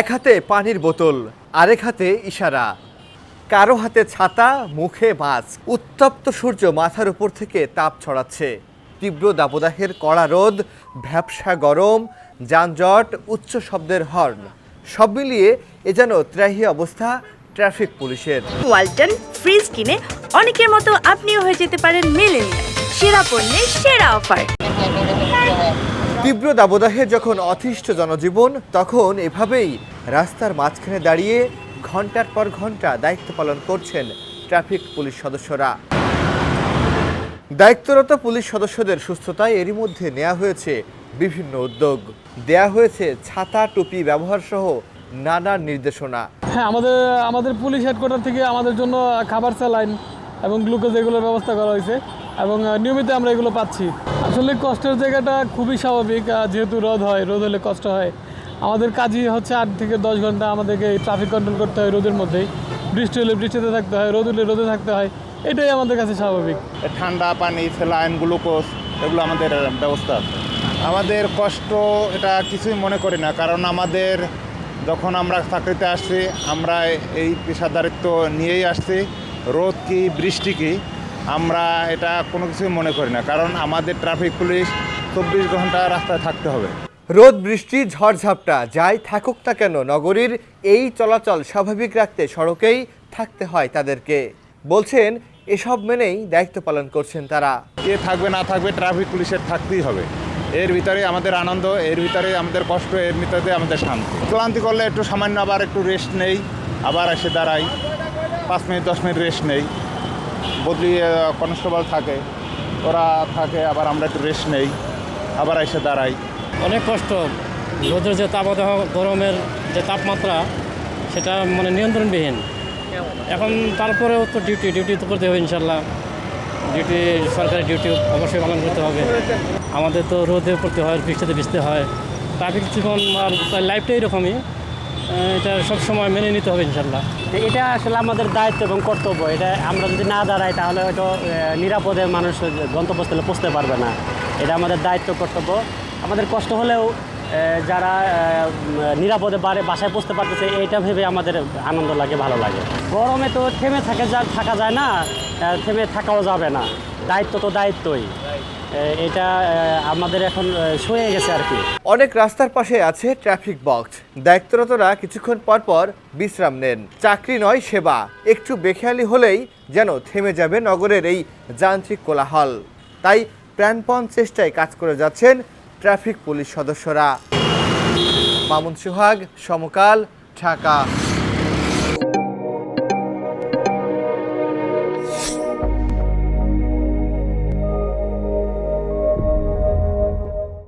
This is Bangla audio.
এক হাতে পানির বোতল, আরেক হাতে ইশারা। কারও হাতে ছাতা, মুখে মাছ উত্তপ্ত সূর্য মাথার উপর থেকে তাপ ছড়াচ্ছে। তীব্র দাবদাহের কড়া রোদ, ভ্যাবসা গরম, যানজট, উচ্চ শব্দের হর্ন। সব মিলিয়ে এ যেন ত্রাহি অবস্থা ট্রাফিক পুলিশের। ওয়ালটন, ফ্রিজ কিনে অনেকের মতো আপনিও হয়ে যেতে পারেন মেলেনিয়া সেরা পণ্যের সেরা অফার। তীব্র দাবদাহে যখন অতিষ্ঠ জনজীবন, তখন এভাবেই রাস্তার মাঝখানে দাঁড়িয়ে ঘণ্টার পর ঘণ্টা দায়িত্ব পালন করছেন ট্রাফিক পুলিশ সদস্যরা। দায়িত্বরত পুলিশ সদস্যদের সুস্থতায় এরই মধ্যে নেওয়া হয়েছে বিভিন্ন উদ্যোগ। দেয়া হয়েছে ছাতা, টুপি ব্যবহার সহ নানা নির্দেশনা। হ্যাঁ আমাদের আমাদের পুলিশ হেডকোয়ার্টার থেকে আমাদের জন্য খাবার স্যালাইন এবং গ্লুকোজ এগুলোর ব্যবস্থা করা হয়েছে এবং নিয়মিত আমরা এগুলো পাচ্ছি। আসলে কষ্টের জায়গাটা খুবই স্বাভাবিক যেহেতু রোদ হয়, রোদ হলে কষ্ট হয়। আমাদের কাজই হচ্ছে আট থেকে দশ ঘণ্টা আমাদেরকে ট্রাফিক কন্ট্রোল করতে হয় রোদের মধ্যেই। বৃষ্টি হলে বৃষ্টিতে থাকতে হয়, রোদ হলে রোদে থাকতে হয়, এটাই আমাদের কাছে স্বাভাবিক। ঠান্ডা, পানি স্যালাইন গ্লুকোজ, এগুলো আমাদের ব্যবস্থা আছে। আমাদের কষ্ট, এটা কিছুই মনে করি না, কারণ আমাদের যখন আমরা চাকরিতে আসছি, আমরা এই পেশাদারিত্ব নিয়েই আসছি। রোদ কি, বৃষ্টি কি আমরা এটা কোনো কিছুই মনে করি না কারণ আমাদের ট্রাফিক পুলিশ চব্বিশ ঘণ্টা রাস্তায় থাকতে হবে। রোদ বৃষ্টি ঝড়ঝাপটা যাই থাকুক না কেন নগরীর এই চলাচল স্বাভাবিক রাখতে সড়কেই থাকতে হয় তাদেরকে। বলছেন এসব মেনেই দায়িত্ব পালন করছেন তারা। কে থাকবে না থাকবে ট্রাফিক পুলিশের থাকতেই হবে। এর ভিতরে আমাদের আনন্দ এর ভিতরে আমাদের কষ্ট এর ভিতরে আমাদের শান্তি। ক্লান্তি করলে একটু সামান্য আবার একটু রেস্ট নেই আবার এসে দাঁড়াই। পাঁচ মিনিট দশ মিনিট রেস্ট নেই। বদলি কনস্টেবল থাকে। ওরা থাকে, আবার আমরা একটু রেস্ট নেই। আবার এসে দাঁড়াই। অনেক কষ্ট। রোদের যে তাপদাহ, গরমের যে তাপমাত্রা, সেটা মানে নিয়ন্ত্রণবিহীন। এখন তারপরেও তো ডিউটি ডিউটি তো করতে হবে ইনশাল্লাহ ডিউটি সরকারি ডিউটি অবশ্যই পালন করতে হবে। আমাদের তো রোদে পড়তে হয়, বৃষ্টিতে ভিজতে হয়। ট্রাফিক জীবন আর লাইফটাই এরকমই। এটা সবসময় মেনে নিতে হবে ইনশাল্লাহ। এটা আসলে আমাদের দায়িত্ব এবং কর্তব্য। এটা আমরা যদি না দাঁড়াই, তাহলে হয়তো নিরাপদে মানুষ গন্তব্যস্থলে পৌঁছতে পারবে না। এটা আমাদের দায়িত্ব, কর্তব্য। আমাদের কষ্ট হলেও যারা নিরাপদে বাড়ে বাসায় পৌঁছতে পারতেছে এইটা ভেবে আমাদের আনন্দ লাগে, ভালো লাগে। গরমে তো থেমে থাকে, যা থাকা যায় না থেমে থাকাও যাবে না। দায়িত্ব তো দায়িত্বই। এটা আমাদের এখন সয়ে গেছে আর কি। অনেক রাস্তার পাশে আছে ট্রাফিক বক্স দায়িত্বরতরা কিছুক্ষণ পর পর বিশ্রাম নেন। চাকরি নয়, সেবা। একটু বেখেয়ালি হলেই যেন থেমে যাবে নগরের এই যান্ত্রিক কোলাহল। তাই প্রাণপণ চেষ্টায় কাজ করে যাচ্ছেন ট্রাফিক পুলিশ সদস্যরা। মামুন সুহাগ, সমকাল, ঢাকা।